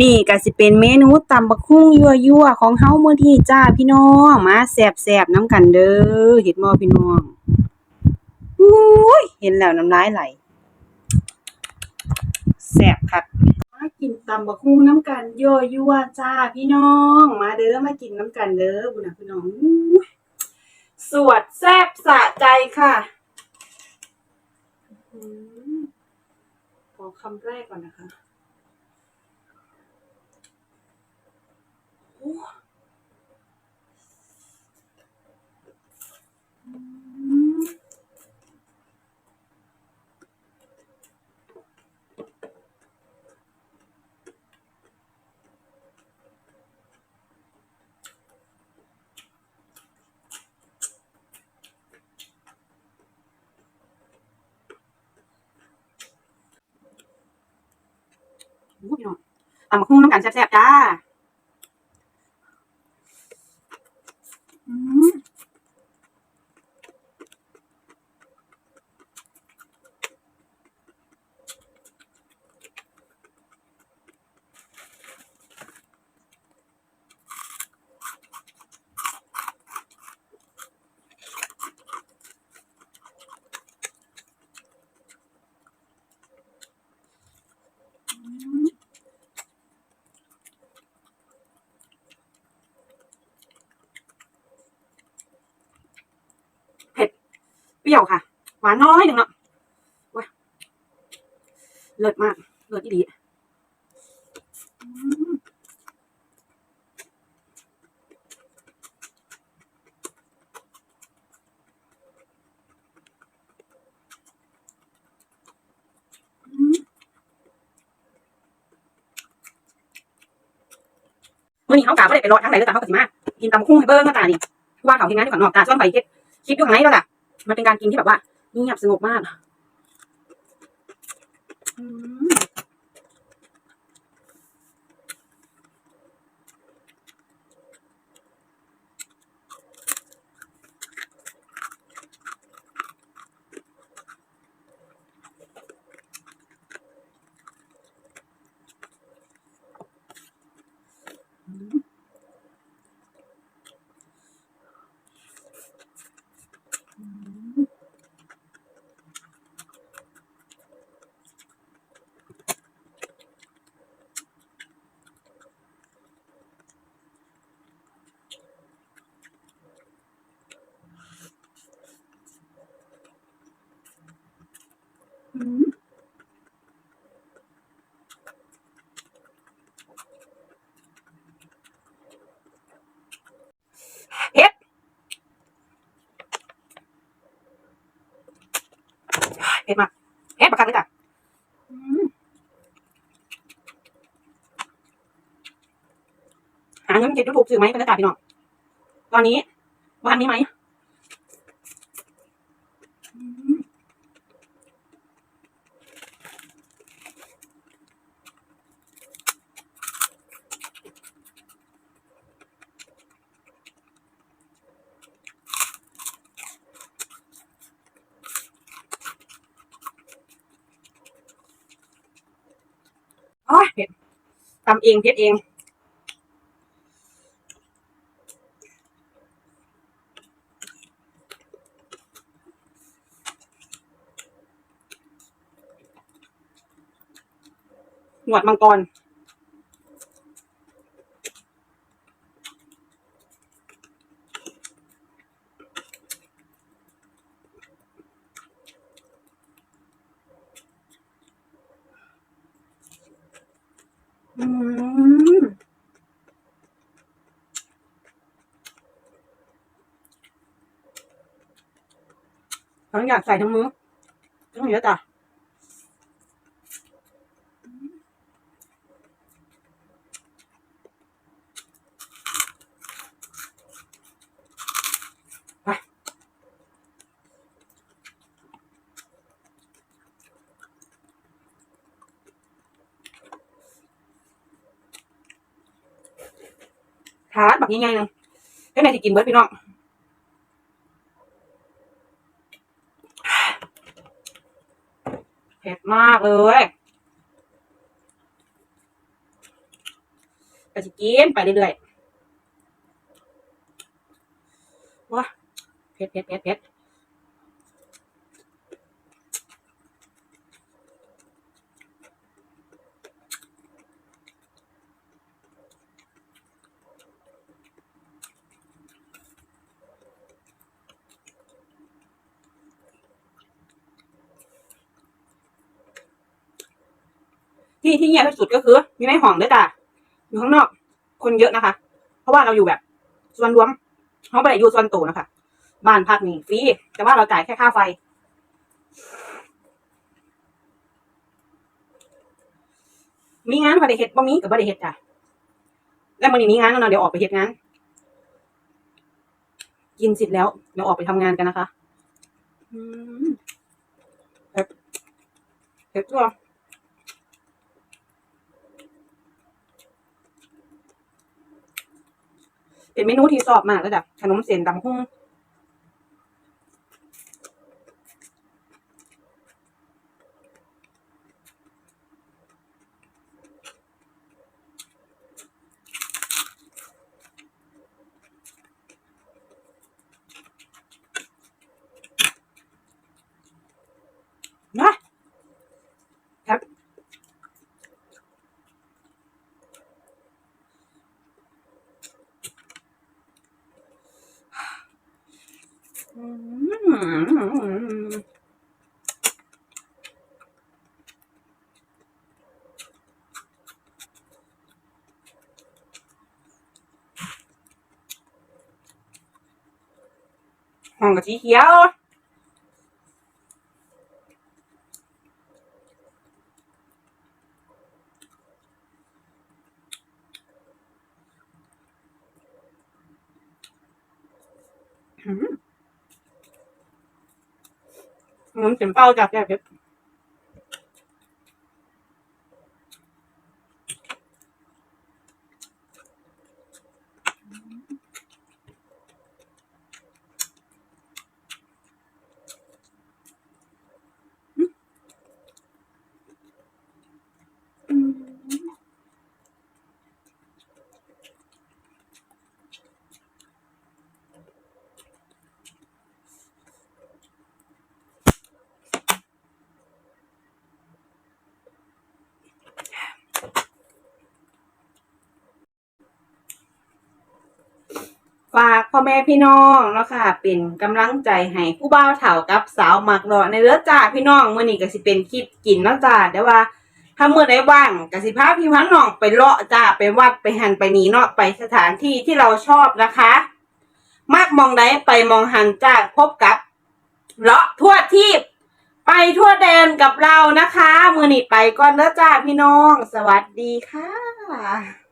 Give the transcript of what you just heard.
นี่ก็สิเป็นเมนูตำบักหุ่งยั่วๆของเฮามื้อนี้จ้าพี่น้องมาแซ่บน้ำกันเด้อเฮ็ดบ่พี่น้องอุ้ยเห็นแล้วน้ำลายไหลแซ่บคักมากินตำบักหุ่งน้ำกันยั่วๆจ้าพี่น้อง มาเด้อมากินน้ำกันเด้อบุญนะพี่น้องสวดแซบสะใจค่ะขอคำแรกก่อนนะคะ โอ้ พี่น้องตำบักหุ่งน้ำกันแซ่บๆจ้าอืมเผ็ด เป รี้ยวค่ะ หวานน้อยหนึ่งเนาะว้าเลิศมาก เลิศที่ดีอืมอืมมื่อนี้เขากะไม่ได้ไปรอทั้งไหนเลยแต่เขากะสิมากินตำบักหุ่งให้เบิ้งมาตานี่ว่าเขาที่งานที่ฝันนอกตาส่วนใบเฮ็ดคลิปอยู่ข้างในแล้วล่ะ มันเป็นการกินที่แบบว่าเงียบสงบมาก อืมอืมเผ็ดเผ็ดมากเผ็ดประกันเลยจ้ะอืมหา เงินเก็บยูทูบซื้อไหมเป็นจ้าพี่น้องตอนนี้วันนี้ไหมอืมโอ้ยเผ็ดทำเองเผ็ดเอง หนวดมังกร อืม ทั้งอยากใส่ทั้งมือทั้งเยอะจ้ะ ทาดแบบง่ายๆเลยแค่ไหนที่กินเบิร์ดพี่น้องเผ็ดมากเลยไปจิกินไปเรื่อยๆว้าเผ็ดเผ็ดเผ็ดเผ็ด ที่ที่เงียบที่สุดก็คือมีในห้องด้อจ้ะอยู่ข้างนอก คนเยอะนะคะ เพราะว่าเราอยู่แบบ ส่วนรวมเขาไม่ได้อยู่ส่วนตัวนะคะบ้านพักนี่ฟรีแต่ว่าเราจ่ายแค่ค่าไฟ มีงานพอได้เฮ็ดบ่มีกับบ่ได้เฮ็ดจ้ะแล้วมื้อนี้มีงานแล้วเนาะเดี๋ยวออกไปเฮ็ดงานกินเสร็จแล้วเดี๋ยวออกไปทำงานกันนะคะอืมเผ็ดเผ็ดตัว เป็นเมนูที่ชอบมากเลยจ้ะขนมเส้นตำหุ้งนะครับ อืม หอมก็ทีเขียวอืมน้ำเต็มเป้าจากแบบ ฝากพ่อแม่พี่น้องเนาะค่ะ เป็นกำลังใจให้ผู้บ่าวเฒ่ากับสาวหมักเนาะในเรือจ้าพี่น้องมื้อนี้ก็สิเป็นคลิปกินเนาะจ้าแต่ว่าถ้ามื้อใดว่างก็สิพาพี่พังน้องไปเลาะจ้าไปวัดไปหันไปนีเนาะไปสถานที่ที่เราชอบนะคะ มากมองใดไปมองหันจ้าพบกับเลาะทั่วทีปไปทั่วแดนกับเรานะคะ มือนี้ไปก่อนเด้อจ้าพี่น้อง สวัสดีค่ะ